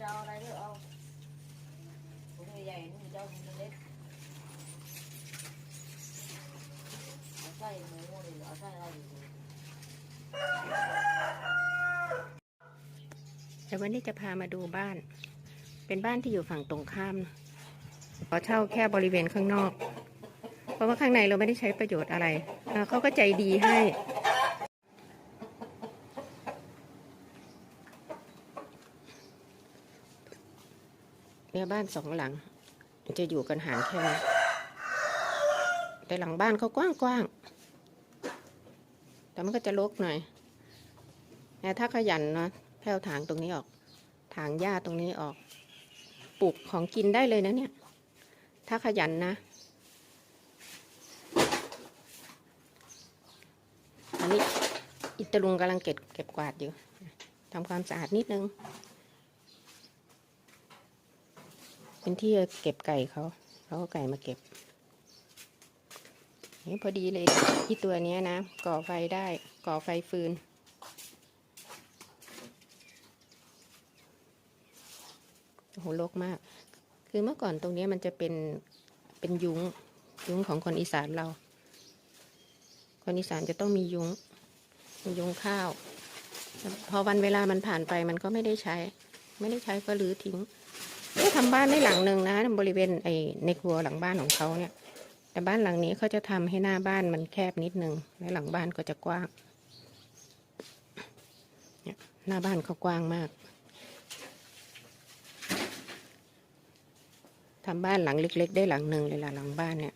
จะเอาอะไรเลือกเอาถุงใหญ่ๆนี่จะเอาถุงเล็กเอาไส้หมูหรือเอาไส้อะไรดีแต่วันนี้จะพามาดูบ้าน เป็นบ้านที่อยู่ฝั่งตรงข้ามขอเช่าแค่บริเวณข้างนอก เพราะว่าข้างในเราไม่ได้ใช้ประโยชน์อะไรเอ่อเขาก็ใจดีให้ เนี่ยบ้านสองหลัง จะอยู่กันห่ารแค่นี้แต่หลังบ้านเขากว้างๆ แต่มันก็จะรกหน่อยแต่ถ้าขยันเนาะแผ่วถางตรงนี้ออก ถางหญ้าตรงนี้ออก ปลูกของกินได้เลยนะเนี่ย ถ้าขยันนะ อันนี้อิตาลุงกำลังเก็บเก็บกวาดอยู่ทำความสะอาดนิดนึง เป็นที่เก็บไก่เขาเขาก็ไก่มาเก็บนี่พอดีเลยที่ตัวนี้นะ ก่อไฟได้ ก่อไฟฟืน โอ้โหรกมาก คือเมื่อก่อนตรงนี้มันจะเป็น เป็นยุ้ง ยุ้งของคนอีสานเรา คนอีสานจะต้องมียุ้งมียุ้งข้าว พอวันเวลามันผ่านไปมันก็ไม่ได้ใช้ ไม่ได้ใช้ก็รื้อทิ้ง ได้ทำบ้านได้หลังหนึ่งนะบริเวณไอในครัวหลังบ้านของเขาเนี่ย แต่บ้านหลังนี้เขาจะทำให้หน้าบ้านมันแคบนิดนึงและหลังบ้านก็จะกว้างเนี่ยหน้าบ้านเขากว้างมากทำบ้านหลังเล็ก ๆ ได้หลังหนึ่งเลยล่ะหลังบ้านเนี่ย